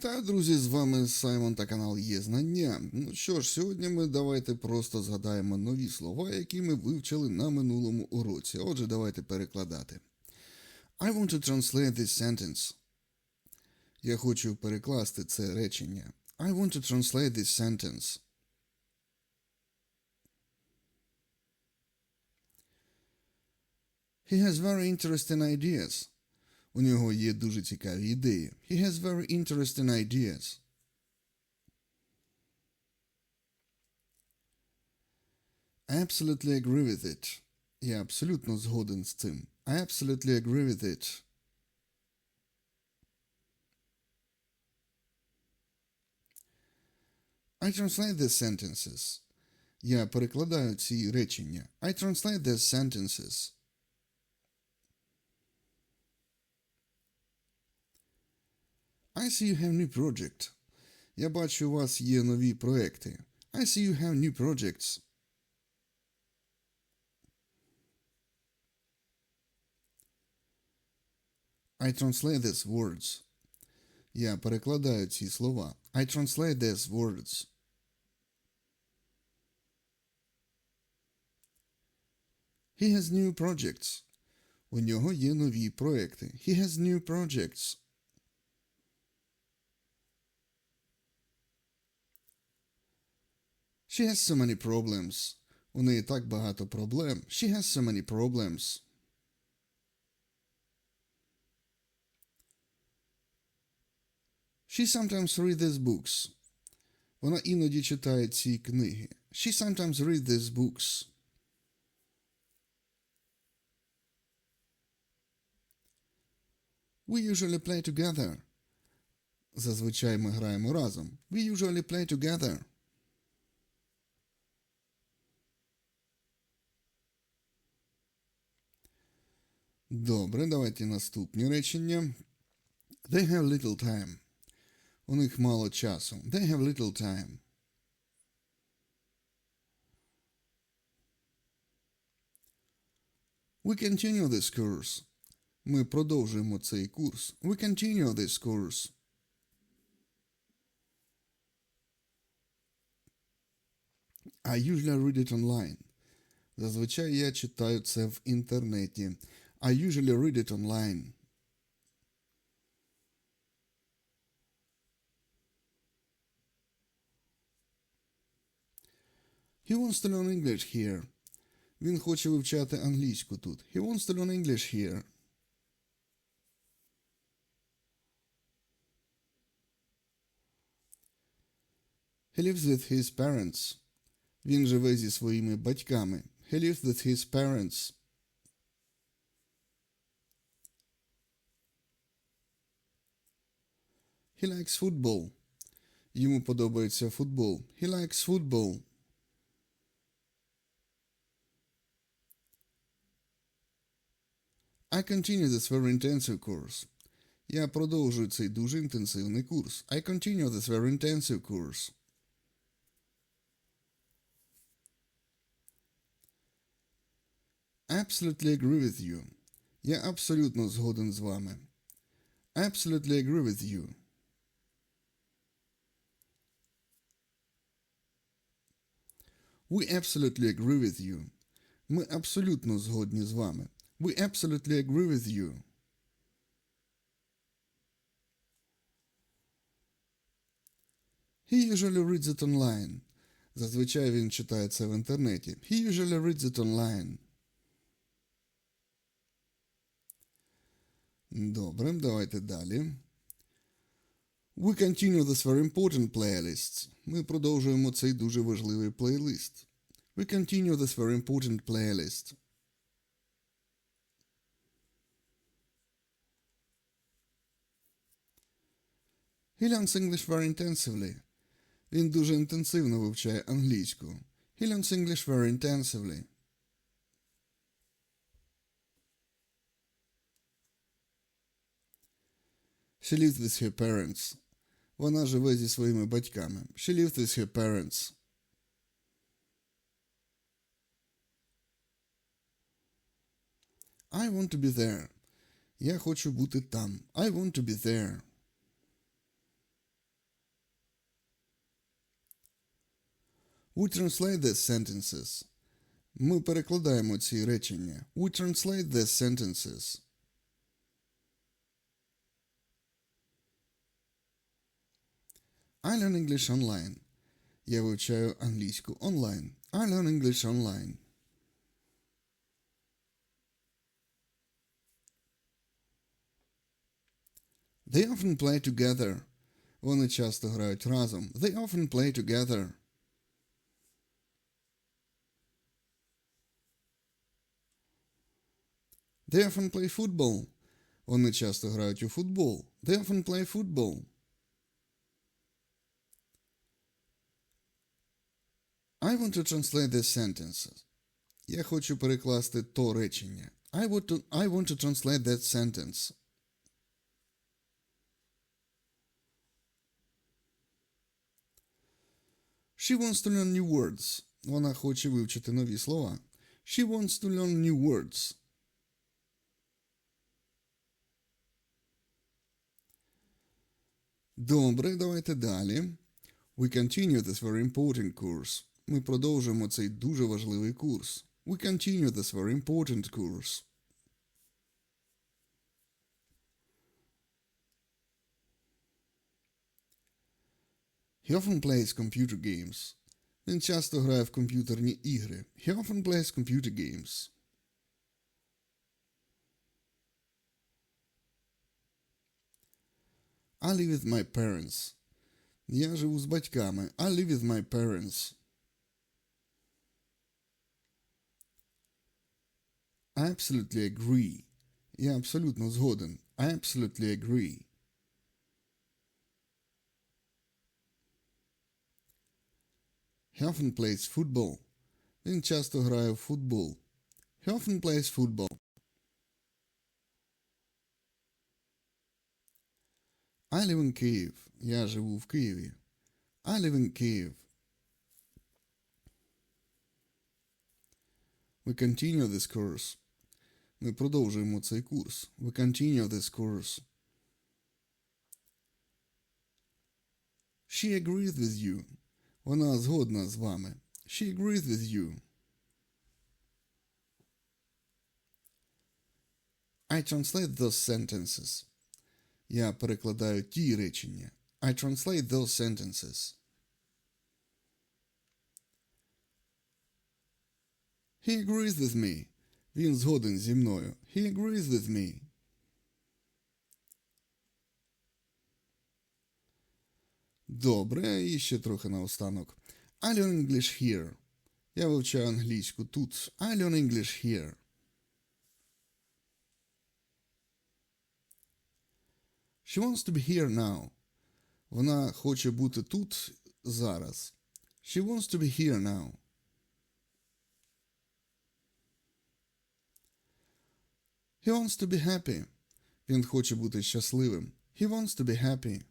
Вітаю, друзі! З вами Саймон та канал Є Знання. Ну що ж, сьогодні ми давайте просто згадаємо нові слова, які ми вивчили на минулому уроці. Отже, давайте перекладати. I want to translate this sentence. Я хочу перекласти це речення. I want to translate this sentence. He has very interesting ideas. У нього є дуже цікаві ідеї. He has very interesting ideas. I absolutely agree with it. Я абсолютно згоден з цим. I absolutely agree with it. I translate these sentences. Я перекладаю ці речення. I translate these sentences. I see you have new project. Я бачу, у вас є нові проекти. I see you have new projects. I translate these words. Я перекладаю ці слова. I translate these words. He has new projects. У нього є нові проекти. He has new projects. She has so many problems. У неї так багато проблем. She has so many problems. She sometimes reads these books. Вона іноді читає ці книги. She sometimes reads these books. We usually play together. Зазвичай ми граємо разом. We usually play together. Добре, давайте наступні речення. They have little time. У них мало часу. They have little time. We continue this course. Ми продовжуємо цей курс. We continue this course. I usually read it online. Зазвичай я читаю це в інтернеті. I usually read it online. He wants to learn English here. Він хоче вивчати англійську тут. He wants to learn English here. He lives with his parents. Він живе зі своїми батьками. He lives with his parents. He likes football. Йому подобається футбол. He likes football. I continue this very intensive course. Я продовжую цей дуже інтенсивний курс. I continue this very intensive course. Absolutely agree with you. Я абсолютно згоден з вами. Absolutely agree with you. We absolutely agree with you. Ми абсолютно згодні з вами. We absolutely agree with you. He usually reads it online. Зазвичай він читає це в інтернеті. He usually reads it online. Добре, давайте далі. We continue this very important playlist. Ми продовжуємо цей дуже важливий плейлист. We continue this very important playlist. He learns English very intensively. Він дуже інтенсивно вивчає англійську. He learns English very intensively. She lives with her parents. Вона живе зі своїми батьками. She lives with her parents. I want to be there. Я хочу бути там. I want to be there. We translate the sentences. Ми перекладаємо ці речення. We translate the sentences. I learn English online. Я вивчаю англійську онлайн. I learn English online. They often play together. Вони часто грають разом. They often play together. They often play football. Вони часто грають у футбол. They often play football. I want to translate this sentence. Я хочу перекласти то речення. I want to, I want to translate that sentence. She wants to learn new words. Вона хоче вивчити нові слова. She wants to learn new words. Добре, давайте далі. We continue this very important course. Ми продовжуємо цей дуже важливий курс. We continue this very important course. He often plays computer games. Він часто грає в комп'ютерні ігри. He often plays computer games. I live with my parents. Я живу з батьками. I live with my parents. I absolutely agree. Я абсолютно згоден. I absolutely agree. He often plays football. Він часто грає в футбол. He often plays football. I live in Kyiv. Я живу в Києві. I live in Kyiv. We continue this course. Ми продовжуємо цей курс. We continue this course. She agrees with you. Вона згодна з вами. She agrees with you. I translate those sentences. Я перекладаю ті речення. I translate those sentences. He agrees with me. Він згоден зі мною. He agrees with me. Добре, і ще трохи наостанок. I learn English here. Я вивчаю англійську тут. I learn English here. She wants to be here now. Вона хоче бути тут зараз. She wants to be here now. He wants to be happy. Він хоче бути щасливим. He wants to be happy.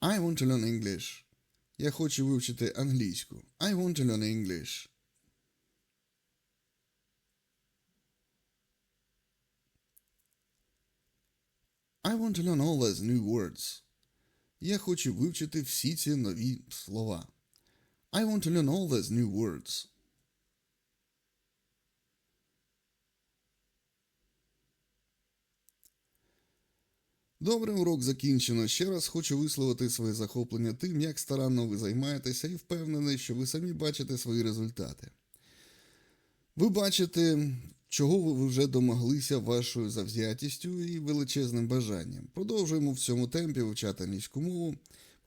I want to learn English. Я хочу вивчити англійську. I want to learn English. I want to learn all these new words. Я хочу вивчити всі ці нові слова. I want to learn all these new words. Добре, урок закінчено. Ще раз хочу висловити своє захоплення тим, як старанно ви займаєтеся, і впевнений, що ви самі бачите свої результати. Ви бачите, чого ви вже домоглися вашою завзятістю і величезним бажанням. Продовжуємо в цьому темпі вивчати англійську мову.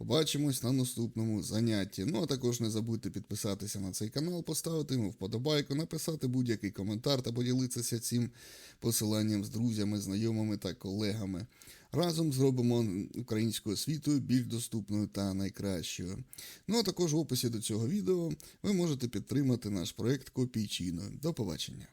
Побачимось на наступному занятті. Ну а також не забудьте підписатися на цей канал, поставити йому вподобайку, написати будь-який коментар та поділитися цим посиланням з друзями, знайомими та колегами. Разом зробимо українську освіту більш доступною та найкращою. Ну а також в описі до цього відео ви можете підтримати наш проект копійчиною. До побачення.